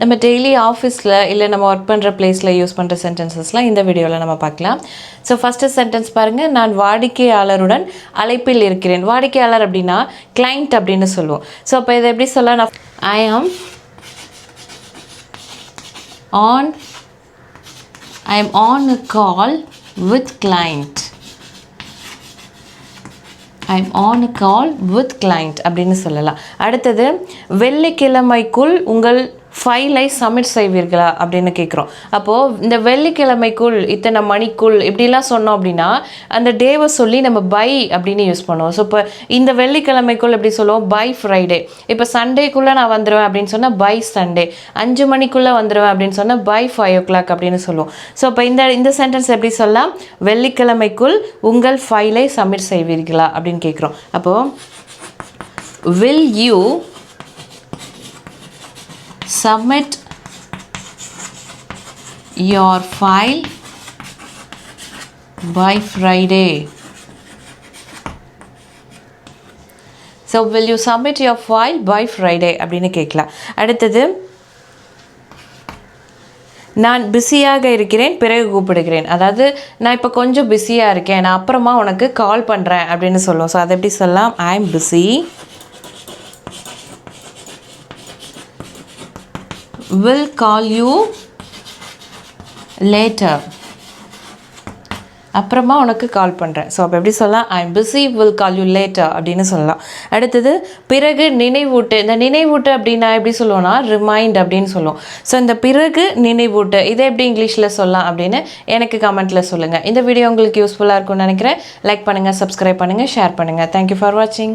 நம்ம டெய்லி ஆஃபீஸில் இல்லை நம்ம ஒர்க் பண்ணுற பிளேஸில் யூஸ் பண்ணுற சென்டென்சஸ்லாம் இந்த வீடியோவில் நம்ம பார்க்கலாம். ஸோ ஃபஸ்ட்டு சென்டென்ஸ் பாருங்கள் நான் வாடிக்கையாளருடன் அழைப்பில் இருக்கிறேன். வாடிக்கையாளர் அப்படின்னா கிளைண்ட் அப்படின்னு சொல்லுவோம். ஸோ அப்போ இதை எப்படி சொல்ல நான் I am on I am on a call with client I am on a call with client அப்படின்னு சொல்லலாம். அடுத்தது வெள்ளிக்கிழமைக்குள் உங்கள் ஃபைலை சப்மிட் செய்வீர்களா அப்படின்னு கேட்குறோம் அப்போது இந்த வெள்ளிக்கிழமைக்குள் இத்தனை மணிக்குள் இப்படிலாம் சொன்னோம் அப்படின்னா அந்த டேவை சொல்லி நம்ம பை அப்படின்னு யூஸ் பண்ணுவோம். ஸோ இப்போ இந்த வெள்ளிக்கிழமைக்குள் எப்படி சொல்லுவோம்? பை ஃப்ரைடே இப்போ சண்டேக்குள்ளே நான் வந்துடுவேன் அப்படின்னு சொன்னால் பை சண்டே அஞ்சு மணிக்குள்ளே வந்துடுவேன் அப்படின்னு சொன்னால் பை ஃபைவ் ஓ கிளாக் அப்படின்னு சொல்லுவோம். ஸோ இப்போ இந்த இந்த சென்டென்ஸ் எப்படி சொல்லலாம்? வெள்ளிக்கிழமைக்குள் உங்கள் ஃபைலை சப்மிட் செய்வீர்களா அப்படின்னு கேட்குறோம் அப்போது will you submit your file by Friday. So will you submit your file by Friday அப்படின்னு கேட்கலாம். அடுத்தது நான் பிஸியாக இருக்கிறேன் பிறகு கூப்பிடுகிறேன். அதாவது நான் இப்போ கொஞ்சம் பிஸியாக இருக்கேன். நான் அப்புறமா உனக்கு கால் பண்ணுறேன் அப்படின்னு சொல்லுவோம். ஸோ அதை எப்படி சொல்லலாம்? I am busy will call you later. அப்புறமா உனக்கு கால் பண்ணுறேன் ஸோ அப்போ எப்படி சொல்லலாம்? I am busy will call you later அப்படின்னு சொல்லலாம். அடுத்தது பிறகு நினைவூட்டு. இந்த நினைவூட்டு அப்படின்னா எப்படி சொல்லுவோம்னா ரிமைண்ட் அப்படின்னு சொல்லுவோம். ஸோ இந்த பிறகு நினைவூட்டு இதை எப்படி இங்கிலீஷில் சொல்லலாம் அப்படின்னு எனக்கு கமெண்ட்டில் சொல்லுங்கள் இந்த வீடியோ உங்களுக்கு யூஸ்ஃபுல்லாக இருக்கும்னு நினைக்கிறேன். லைக் பண்ணுங்கள் சப்ஸ்கிரைப் பண்ணுங்கள் ஷேர் பண்ணுங்கள் தேங்க்யூ ஃபார் வாட்சிங்